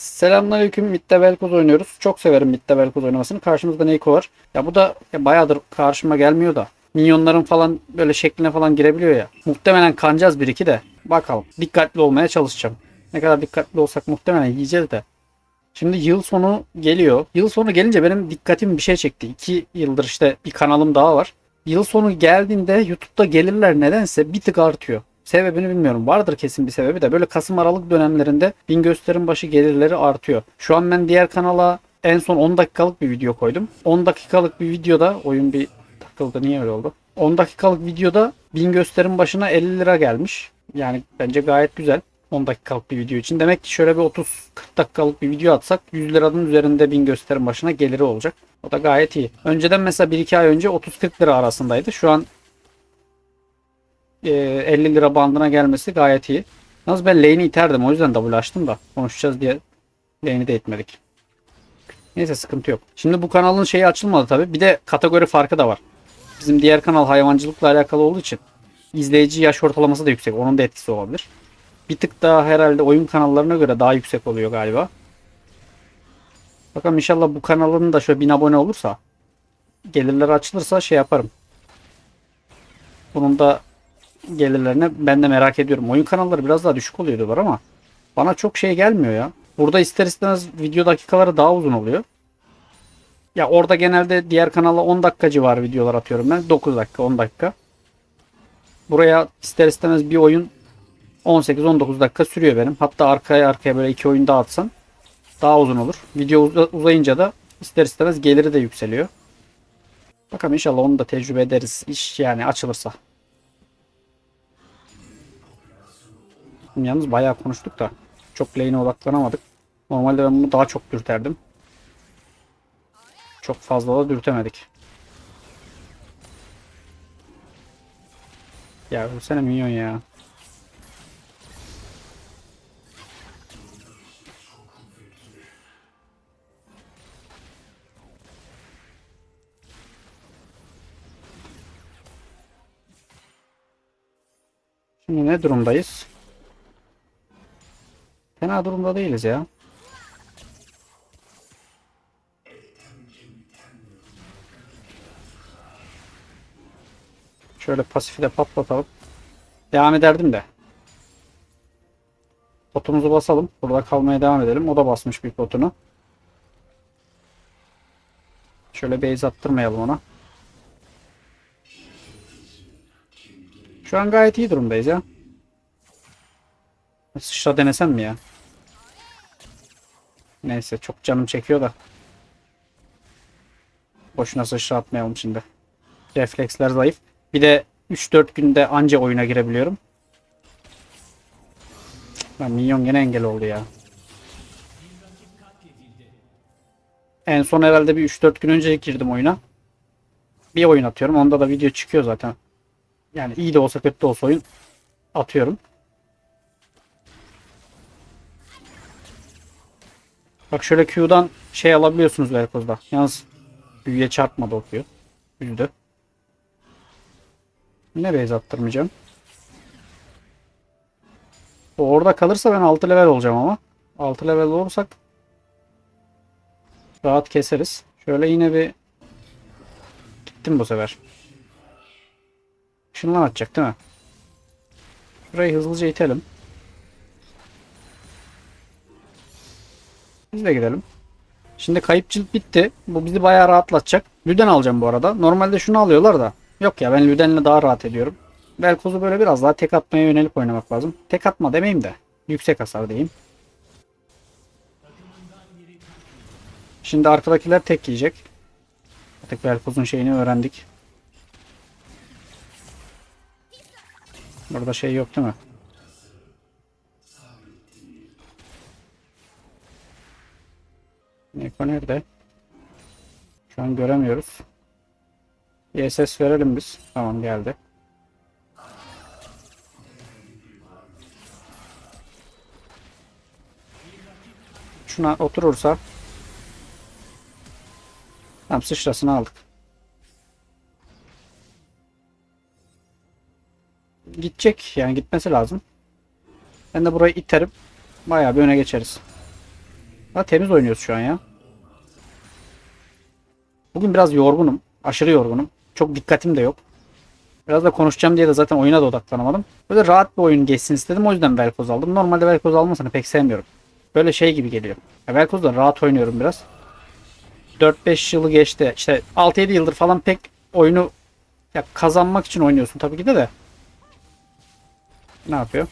Selamünaleyküm. Mitte Velkoz oynuyoruz. Çok severim Mitte Velkoz oynamasını. Karşımızda Neiko var. Ya bu da ya bayağıdır karşıma gelmiyor da. Minyonların falan böyle şekline falan girebiliyor ya. Muhtemelen kanacağız bir iki de. Bakalım. Dikkatli olmaya çalışacağım. Ne kadar dikkatli olsak muhtemelen yiyeceğiz de. Şimdi yıl sonu geliyor. Yıl sonu gelince benim dikkatim bir şey çekti. İki yıldır işte bir kanalım daha var. Yıl sonu geldiğinde YouTube'da gelirler nedense bir tık artıyor. Sebebini bilmiyorum. Vardır kesin bir sebebi de böyle Kasım Aralık dönemlerinde bin gösterim başı gelirleri artıyor. Şu an ben diğer kanala en son 10 dakikalık bir video koydum. 10 dakikalık bir videoda oyun bir takıldı niye öyle oldu? 10 dakikalık videoda bin gösterim başına 50 lira gelmiş. Yani bence gayet güzel. 10 dakikalık bir video için. Demek ki şöyle bir 30-40 dakikalık bir video atsak 100 liranın üzerinde bin gösterim başına geliri olacak. O da gayet iyi. Önceden mesela 1-2 ay önce 30-40 lira arasındaydı. Şu an e, 50 lira bandına gelmesi gayet iyi. Yalnız ben lane'i iterdim. O yüzden double açtım da. Konuşacağız diye lane'i de itmedik. Neyse sıkıntı yok. Şimdi bu kanalın şeyi açılmadı tabi. Bir de kategori farkı da var. Bizim diğer kanal hayvancılıkla alakalı olduğu için izleyici yaş ortalaması da yüksek. Onun da etkisi olabilir. Bir tık daha herhalde oyun kanallarına göre daha yüksek oluyor galiba. Bakalım inşallah bu kanalın da şöyle 1000 abone olursa gelirleri açılırsa şey yaparım. Bunun da gelirlerini ben de merak ediyorum. Oyun kanalları biraz daha düşük oluyor diyorlar ama bana çok şey gelmiyor ya. Burada ister istemez video dakikaları daha uzun oluyor. Ya orada genelde diğer kanala 10 dakika civarı videolar atıyorum ben. 9 dakika 10 dakika. Buraya ister istemez bir oyun 18-19 dakika sürüyor benim. Hatta arkaya arkaya böyle iki oyun daha atsam daha uzun olur. Video uza- uzayınca da ister istemez geliri de yükseliyor. Bakalım inşallah onu da tecrübe ederiz. İş yani açılırsa. Yalnız bayağı konuştuk da çok lane'e odaklanamadık. Normalde ben bunu daha çok dürterdim. Çok fazla da dürtemedik. Ya ölsene minyon ya. Şimdi ne durumdayız? Fena durumda değiliz ya. Şöyle pasifi de patlatalım. Devam ederdim de. Potumuzu basalım. Burada kalmaya devam edelim. O da basmış bir potunu. Şöyle base attırmayalım ona. Şu an gayet iyi durumdayız ya. Sıçra denesem mi ya? Neyse çok canım çekiyor da. Boşuna sıçra atmayalım şimdi. Refleksler zayıf. Bir de 3-4 günde anca oyuna girebiliyorum. Lan minyon gene engel oldu ya. En son herhalde bir 3-4 gün önce girdim oyuna. Bir oyun atıyorum. Onda da video çıkıyor zaten. Yani iyi de olsa kötü de olsa oyun atıyorum. Bak şöyle Q'dan şey alabiliyorsunuz Velkoz'da. Yalnız büyüye çarpmadı o Q. Üzdü. Yine base attırmayacağım. O orada kalırsa ben 6 level olacağım ama. 6 level olursak rahat keseriz. Şöyle yine bir gittim bu sefer. Şundan atacak değil mi? Burayı hızlıca itelim. Biz de gidelim. Şimdi kayıpçılık bitti. Bu bizi bayağı rahatlatacak. Lüden alacağım bu arada. Normalde şunu alıyorlar da. Yok ya ben Lüden'le daha rahat ediyorum. Velkoz'u böyle biraz daha tek atmaya yönelik oynamak lazım. Tek atma demeyeyim de. Yüksek hasar diyeyim. Şimdi arkadakiler tek yiyecek. Artık Velkoz'un şeyini öğrendik. Burada şey yok değil mi? Neko nerede? Şu an göremiyoruz. Bir SS verelim biz. Tamam geldi. Şuna oturursa Tamam sıçrasını aldık. Gidecek yani gitmesi lazım. Ben de burayı iterim. Bayağı bir öne geçeriz. Ha, temiz oynuyoruz şu an ya. Bugün biraz yorgunum. Aşırı yorgunum. Çok dikkatim de yok. Biraz da konuşacağım diye de zaten oyuna da odaklanamadım. Böyle rahat bir oyun geçsin istedim. O yüzden Velkoz aldım. Normalde Velkoz almasını pek sevmiyorum. Böyle şey gibi geliyor. Ya Velkoz'da rahat oynuyorum biraz. 4-5 yılı geçti. İşte 6-7 yıldır falan pek oyunu ya kazanmak için oynuyorsun tabii ki de de. Ne yapıyor?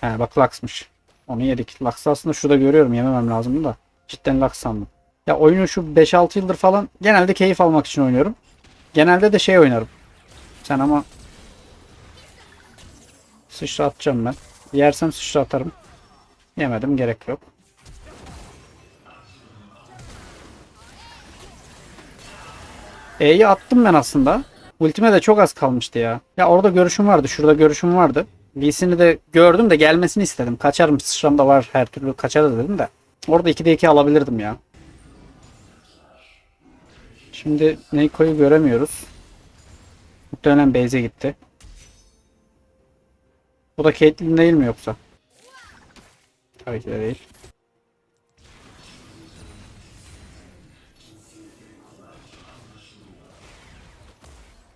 He bak Lux'mış. Onu yedik. Lux'ı aslında şurada görüyorum. Yememem lazımdı da. Cidden Lux sandım. Ya oyunu şu 5-6 yıldır falan genelde keyif almak için oynuyorum. Genelde de şey oynarım. Sen ama sıçra atacağım ben. Yersem sıçra atarım. Yemedim gerek yok. E'yi attım ben aslında. Ultime de çok az kalmıştı ya. Ya orada görüşüm vardı. Şurada görüşüm vardı. Lee'sini de gördüm de gelmesini istedim. Kaçarım sıçram da var her türlü kaçarız dedim de. Orada 2'de 2 alabilirdim ya. Şimdi Neiko'yu göremiyoruz. Muhtemelen base'e gitti. Bu da Caitlyn değil mi yoksa? Tabii ki de değil.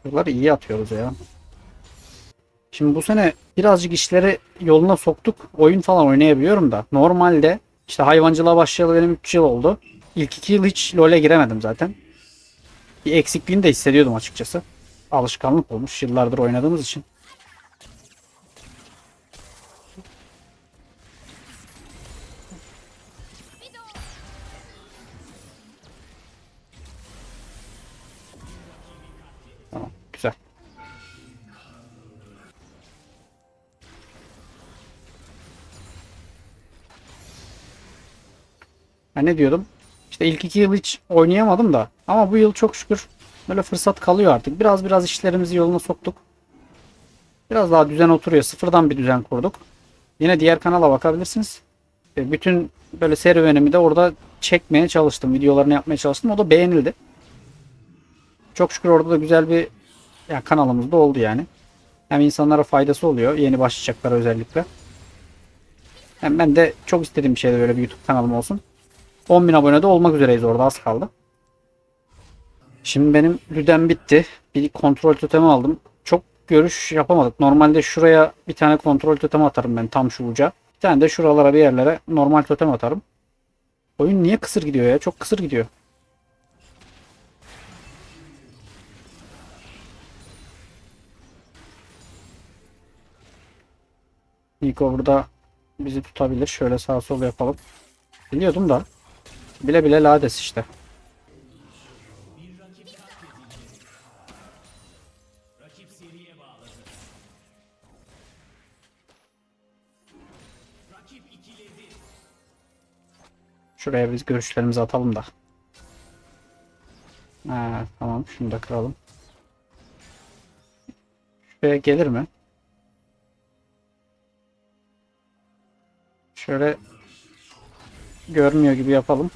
Buraları iyi atıyoruz ya. Şimdi bu sene birazcık işleri yoluna soktuk. Oyun falan oynayabiliyorum da. Normalde işte hayvancılığa başlayalı benim 3 yıl oldu. İlk 2 yıl hiç LoL'e giremedim zaten. Bir eksikliğini de hissediyordum açıkçası. Alışkanlık olmuş yıllardır oynadığımız için. Tamam, güzel. Ne diyordum? İşte ilk iki yıl hiç oynayamadım da. Ama bu yıl çok şükür böyle fırsat kalıyor artık. Biraz biraz işlerimizi yoluna soktuk. Biraz daha düzen oturuyor. Sıfırdan bir düzen kurduk. Yine diğer kanala bakabilirsiniz. E, Bütün böyle serüvenimi de orada çekmeye çalıştım. Videolarını yapmaya çalıştım. O da beğenildi. Çok şükür orada da güzel bir ya kanalımız da oldu yani. Hem insanlara faydası oluyor. Yeni başlayacaklara özellikle. Hem ben de çok istediğim bir şeyde böyle bir YouTube kanalım olsun. 10.000 abone de olmak üzereyiz orada az kaldı. Şimdi benim lüden bitti. Bir kontrol totemi aldım. Çok görüş yapamadık. Normalde şuraya bir tane kontrol totemi atarım ben tam şu uca. Bir tane de şuralara bir yerlere normal totem atarım. Oyun niye kısır gidiyor ya? Çok kısır gidiyor. Niko burada bizi tutabilir. Şöyle sağ sol yapalım. Biliyordum da. Bile bile lades işte. Şuraya biz görüşlerimizi atalım da. Ha, tamam şunu da kıralım. Şuraya gelir mi? Şöyle görmüyor gibi yapalım.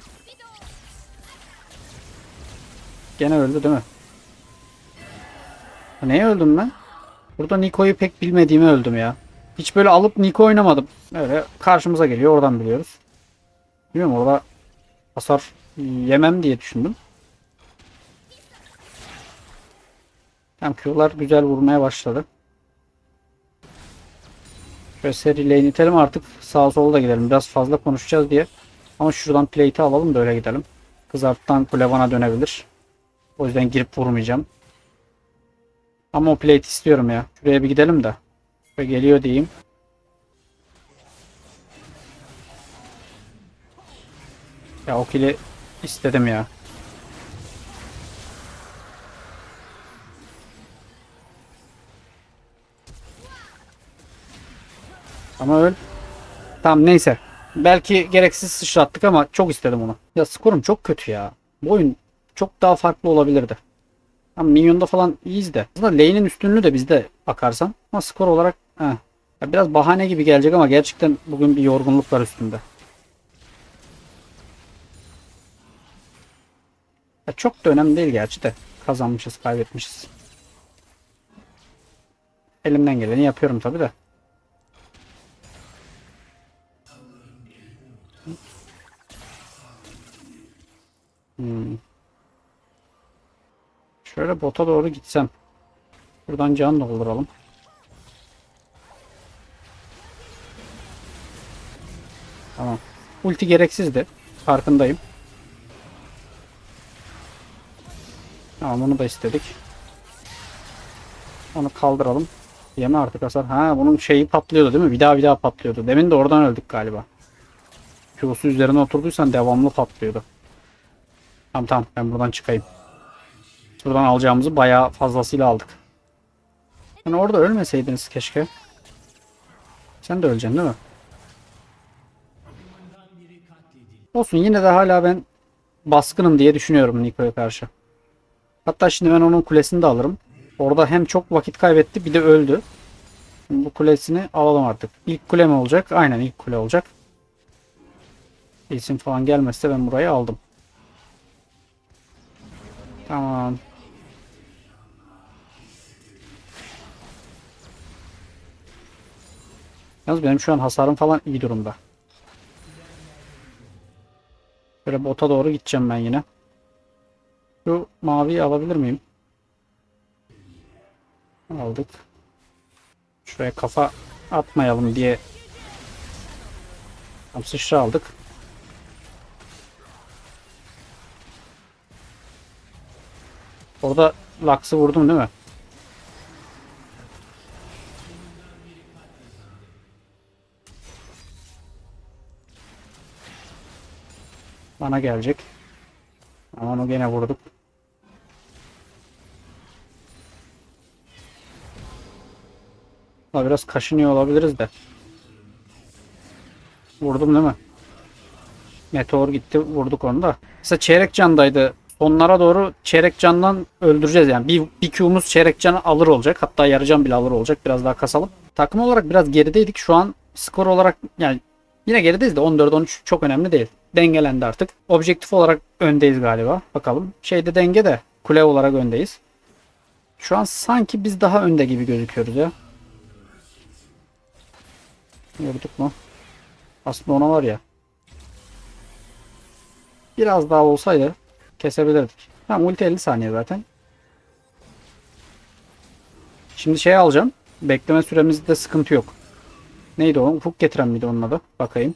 Gene öldü değil mi? Neye öldüm ben? Burada Niko'yu pek bilmediğimi öldüm ya. Hiç böyle alıp Niko oynamadım. Öyle karşımıza geliyor oradan biliyoruz. Bilmiyorum orada hasar yemem diye düşündüm. Hem Q'lar güzel vurmaya başladı. Şöyle seri lane itelim artık sağa sola da gidelim. Biraz fazla konuşacağız diye. Ama şuradan plate'i alalım da öyle gidelim. Kız alttan kule bana dönebilir. O yüzden girip vurmayacağım. Ama o plate istiyorum ya. Şuraya bir gidelim de. Ve geliyor diyeyim. Ya o kili istedim ya. Ama öl. Tamam neyse. Belki gereksiz sıçrattık ama çok istedim onu. Ya skorum çok kötü ya. Bu oyun çok daha farklı olabilirdi. Ama minyonda falan iyiyiz de. Aslında lane'in üstünlüğü de bizde bakarsan. Ama skor olarak heh. Biraz bahane gibi gelecek ama gerçekten bugün bir yorgunluk var üstünde. Ya çok da önemli değil gerçi de. Kazanmışız, kaybetmişiz. Elimden geleni yapıyorum tabi de. Hmm. Şöyle bota doğru gitsem. Buradan can dolduralım. Tamam. Ulti gereksizdi. Farkındayım. Tamam onu da istedik. Onu kaldıralım. Yeme artık hasar. Ha bunun şeyi patlıyordu değil mi? Bir daha bir daha patlıyordu. Demin de oradan öldük galiba. Q'su üzerine oturduysan devamlı patlıyordu. Tamam tamam ben buradan çıkayım. Buradan alacağımızı bayağı fazlasıyla aldık. Yani orada ölmeseydiniz keşke. Sen de öleceksin değil mi? Olsun yine de hala ben baskınım diye düşünüyorum Niko'ya karşı. Hatta şimdi ben onun kulesini de alırım. Orada hem çok vakit kaybetti bir de öldü. Şimdi bu kulesini alalım artık. İlk kule mi olacak? Aynen ilk kule olacak. İsim falan gelmezse ben burayı aldım. Tamam. Yalnız benim şu an hasarım falan iyi durumda. Böyle bota doğru gideceğim ben yine. Şu maviyi alabilir miyim? Aldık. Şuraya kafa atmayalım diye Tam sıçra aldık. Orada Lux'ı vurdum değil mi? Bana gelecek. Onu gene vurduk. Biraz kaşınıyor olabiliriz de. Vurdum değil mi? Meteor gitti vurduk onu da. Mesela çeyrek candaydı. Sonlara doğru çeyrek candan öldüreceğiz yani. Bir, bir Q'muz çeyrek canı alır olacak. Hatta yarı can bile alır olacak. Biraz daha kasalım. Takım olarak biraz gerideydik. Şu an skor olarak yani yine gerideyiz de 14-13 çok önemli değil. Dengelendi artık. Objektif olarak öndeyiz galiba. Bakalım. Şeyde denge de kule olarak öndeyiz. Şu an sanki biz daha önde gibi gözüküyoruz ya. Vurduk mu? Aslında ona var ya. Biraz daha olsaydı kesebilirdik. Tamam ulti 50 saniye zaten. Şimdi şey alacağım. Bekleme süremizde sıkıntı yok. Neydi o? Ufuk getiren miydi onun adı? Bakayım.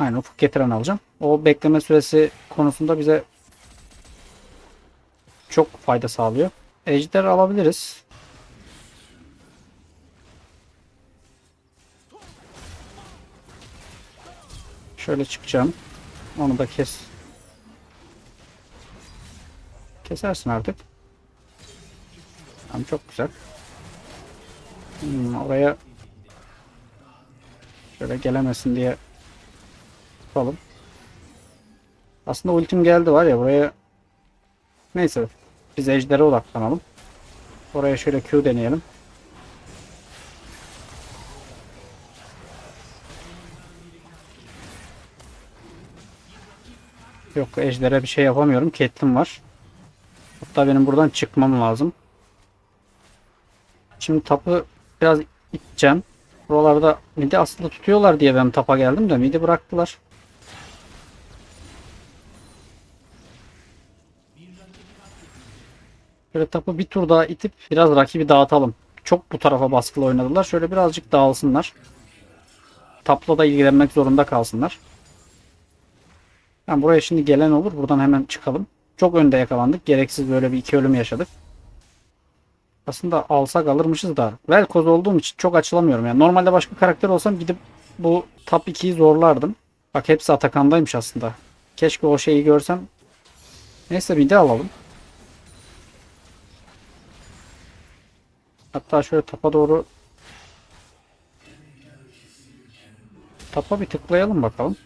Aynen ufuk getiren alacağım. O bekleme süresi konusunda bize çok fayda sağlıyor. Ejder alabiliriz. Şöyle çıkacağım. Onu da kes. Kesersin artık. Tamam çok güzel. Hmm, oraya şöyle gelemesin diye tutalım. Aslında ultim geldi var ya buraya neyse biz ejdere odaklanalım. Oraya şöyle Q deneyelim. Yok ejdere bir şey yapamıyorum. Caitlyn var. Hatta benim buradan çıkmam lazım. Şimdi tapı biraz iteceğim. Buralarda midi aslında tutuyorlar diye ben tapa geldim de midi bıraktılar. Şöyle tapı bir tur daha itip biraz rakibi dağıtalım. Çok bu tarafa baskılı oynadılar. Şöyle birazcık dağılsınlar. Tapla da ilgilenmek zorunda kalsınlar. Yani buraya şimdi gelen olur. Buradan hemen çıkalım. Çok önde yakalandık. Gereksiz böyle bir iki ölüm yaşadık. Aslında alsak alırmışız da. Velkoz olduğum için çok açılamıyorum. Yani normalde başka karakter olsam gidip bu top 2'yi zorlardım. Bak hepsi Atakan'daymış aslında. Keşke o şeyi görsem. Neyse bir de alalım. Hatta şöyle tapa doğru tapa bir tıklayalım bakalım.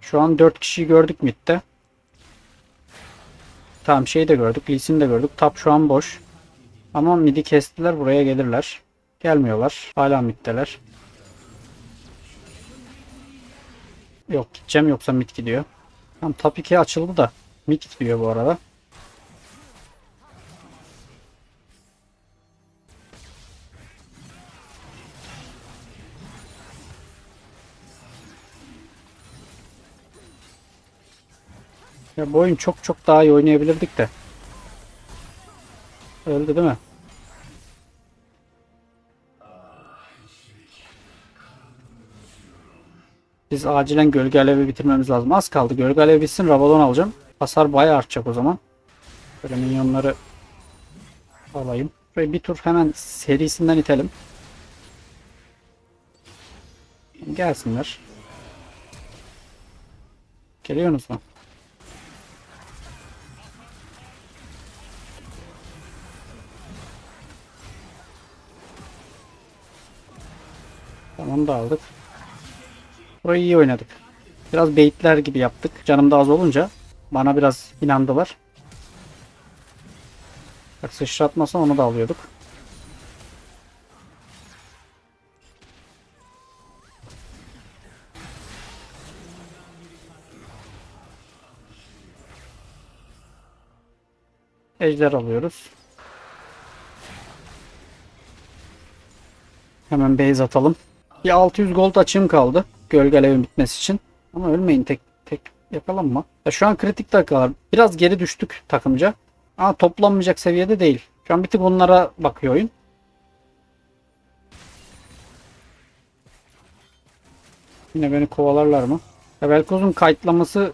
Şu an 4 kişiyi gördük midde. Tamam şeyi de gördük. Lee'sini de gördük. Tap şu an boş. Ama midi kestiler. Buraya gelirler. Gelmiyorlar. Hala middeler. Yok gideceğim yoksa mid gidiyor. Tamam tap 2 açıldı da mid gidiyor bu arada. Ya bu oyun çok çok daha iyi oynayabilirdik de. Öldü değil mi? Biz acilen gölge alevi bitirmemiz lazım. Az kaldı. Gölge alevi bitsin. Rabadon alacağım. Hasar bayağı artacak o zaman. Böyle minyonları alayım. Şurayı bir tur hemen serisinden itelim. Gelsinler. Geliyorsunuz mu? Tamam da aldık. Burayı iyi oynadık. Biraz beyitler gibi yaptık. Canım da az olunca bana biraz inandılar. Bak sıçratmasa onu da alıyorduk. Ejder alıyoruz. Hemen base atalım. Bir 600 gold açığım kaldı. Gölgelevin bitmesi için. Ama ölmeyin tek tek yakalanma. Ya şu an kritik dakikalar. Biraz geri düştük takımca. Ama toplanmayacak seviyede değil. Şu an bir tık onlara bakıyor oyun. Yine beni kovalarlar mı? Ya Velkoz'un kayıtlaması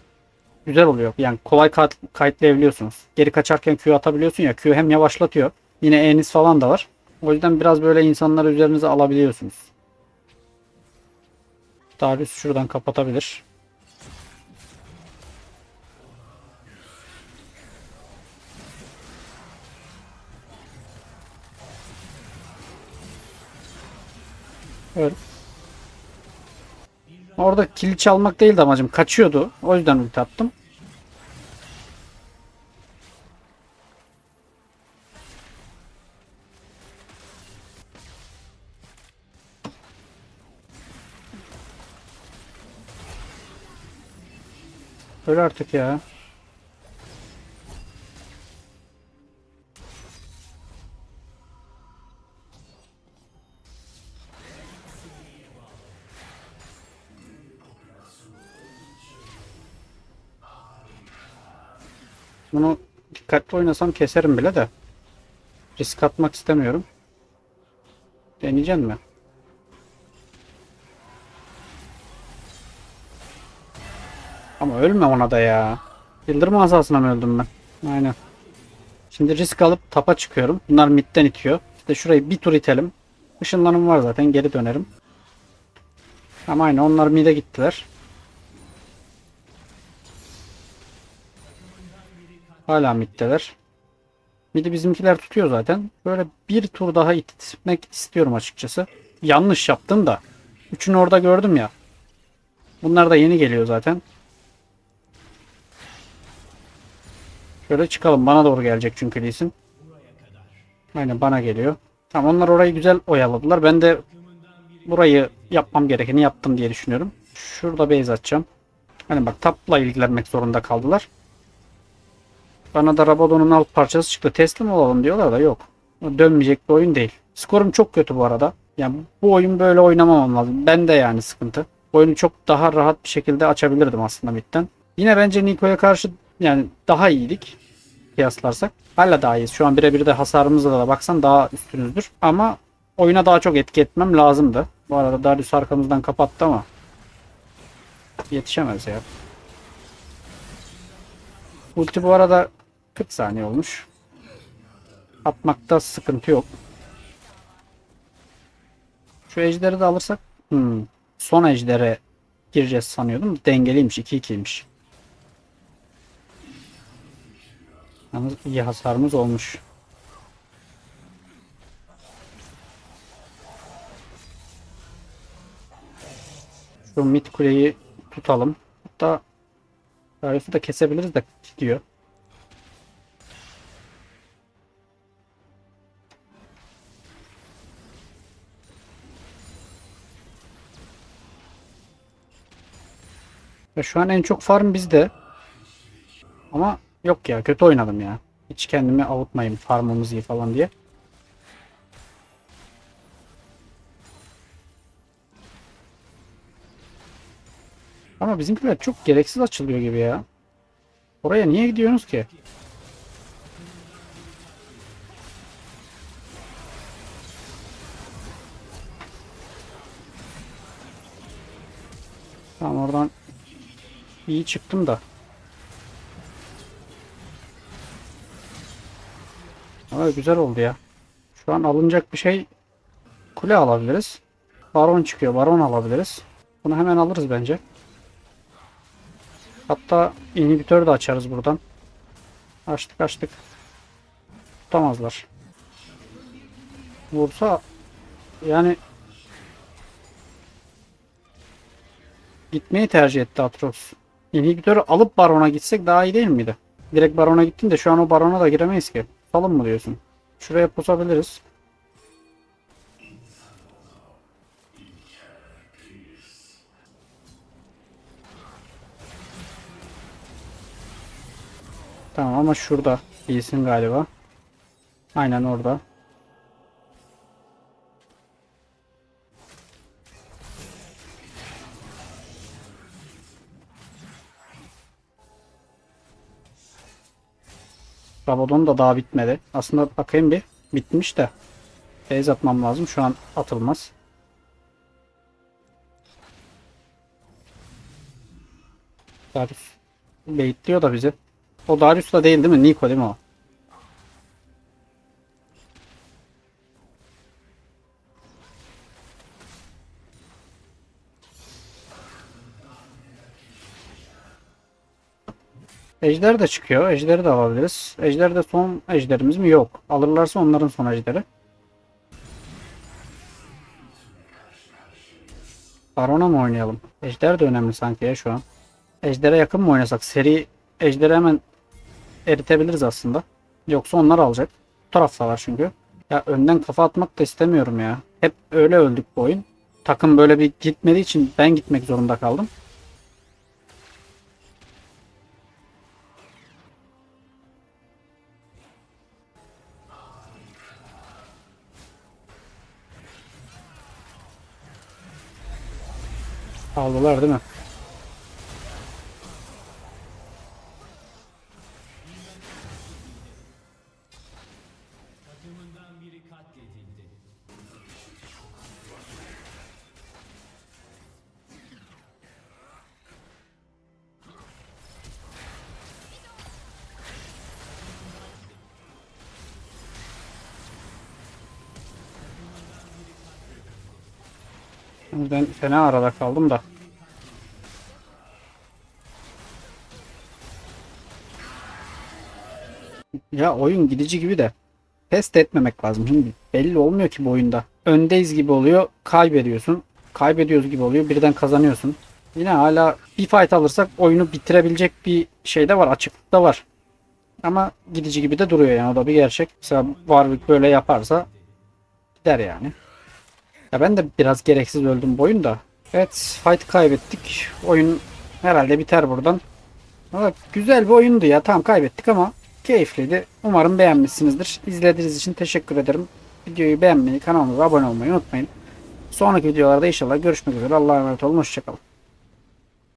güzel oluyor. Yani kolay kayıt, kayıtlayabiliyorsunuz. Geri kaçarken Q atabiliyorsun ya. Q hem yavaşlatıyor. Yine E'niz falan da var. O yüzden biraz böyle insanları üzerinize alabiliyorsunuz. Darius şuradan kapatabilir. Evet. Orada kill çalmak değildi amacım. Kaçıyordu. O yüzden ulti attım. Öyle artık ya. Bunu dikkatli oynasam keserim bile de. Risk atmak istemiyorum. Deneyeceksin mi? Ölme ona da ya. Yıldırım asasına mı öldüm ben? Aynen. Şimdi risk alıp tapa çıkıyorum. Bunlar midden itiyor. İşte şurayı bir tur itelim. Işınlanım var zaten geri dönerim. Ama aynen onlar mid'e gittiler. Hala middeler. Mid'i bizimkiler tutuyor zaten. Böyle bir tur daha itmek istiyorum açıkçası. Yanlış yaptım da. Üçünü orada gördüm ya. Bunlar da yeni geliyor zaten. Şöyle çıkalım. Bana doğru gelecek çünkü Lee Sin. Aynen bana geliyor. Tamam onlar orayı güzel oyaladılar. Ben de burayı yapmam gerekeni yaptım diye düşünüyorum. Şurada base atacağım. Hani bak tapla ilgilenmek zorunda kaldılar. Bana da Rabadon'un alt parçası çıktı. Teslim olalım diyorlar da yok. Dönmeyecek bir oyun değil. Skorum çok kötü bu arada. Yani bu oyun böyle oynamamam lazım. Ben de yani sıkıntı. Oyunu çok daha rahat bir şekilde açabilirdim aslında midden. Yine bence Niko'ya karşı yani daha iyiydik kıyaslarsak. Hala daha iyiyiz. Şu an birebir de hasarımızda da baksan daha üstünüzdür. Ama oyuna daha çok etki etmem lazımdı. Bu arada Darius arkamızdan kapattı ama yetişemez ya. Ulti bu arada 40 saniye olmuş. Atmakta sıkıntı yok. Şu ejderi de alırsak hmm, son ejdere gireceğiz sanıyordum. Dengeliymiş 2-2'ymiş. Yalnız iyi hasarımız olmuş. Şu mid kuleyi tutalım. Hatta Darius'u da kesebiliriz de gidiyor. Ve şu an en çok farm bizde. Ama yok ya kötü oynadım ya. Hiç kendimi avutmayayım farmımız iyi falan diye. Ama bizimkiler çok gereksiz açılıyor gibi ya. Oraya niye gidiyorsunuz ki? Tamam oradan iyi çıktım da. Ama güzel oldu ya. Şu an alınacak bir şey kule alabiliriz. Baron çıkıyor. Baron alabiliriz. Bunu hemen alırız bence. Hatta inhibitör de açarız buradan. Açtık açtık. Tutamazlar. Vursa yani gitmeyi tercih etti Atrox. İnhibitörü alıp barona gitsek daha iyi değil miydi? Direkt barona gittin de şu an o barona da giremeyiz ki. Salın mı diyorsun? Şuraya pusabiliriz. Tamam ama şurada iyisin galiba. Aynen orada. Rabadon da daha bitmedi. Aslında bakayım bir. Bitmiş de. Base atmam lazım. Şu an atılmaz. Darius baitliyor da bizi. O Darius da değil değil mi? Nico değil mi o? Ejder de çıkıyor. Ejderi de alabiliriz. Ejder de son ejderimiz mi? Yok. Alırlarsa onların son ejderi. Baron'a mı oynayalım? Ejder de önemli sanki ya şu an. Ejder'e yakın mı oynasak? Seri Ejder'i hemen eritebiliriz aslında. Yoksa onlar alacak. Bu tarafta var çünkü. Ya önden kafa atmak da istemiyorum ya. Hep öyle öldük bu oyun. Takım böyle bir gitmediği için ben gitmek zorunda kaldım. Aldılar değil mi? Ben fena arada kaldım da. Ya oyun gidici gibi de de etmemek lazım. Şimdi belli olmuyor ki bu oyunda. Öndeyiz gibi oluyor, kaybediyorsun. Kaybediyoruz gibi oluyor, birden kazanıyorsun. Yine hala bir fight alırsak oyunu bitirebilecek bir şey de var, açıklık da var. Ama gidici gibi de duruyor yani o da bir gerçek. Mesela Warwick böyle yaparsa gider yani. Ya ben de biraz gereksiz öldüm bu oyunda. Evet fight kaybettik. Oyun herhalde biter buradan. Valla güzel bir oyundu ya. Tamam kaybettik ama keyifliydi. Umarım beğenmişsinizdir. İzlediğiniz için teşekkür ederim. Videoyu beğenmeyi, kanalımıza abone olmayı unutmayın. Sonraki videolarda inşallah görüşmek üzere. Allah'a emanet olun. Hoşçakalın.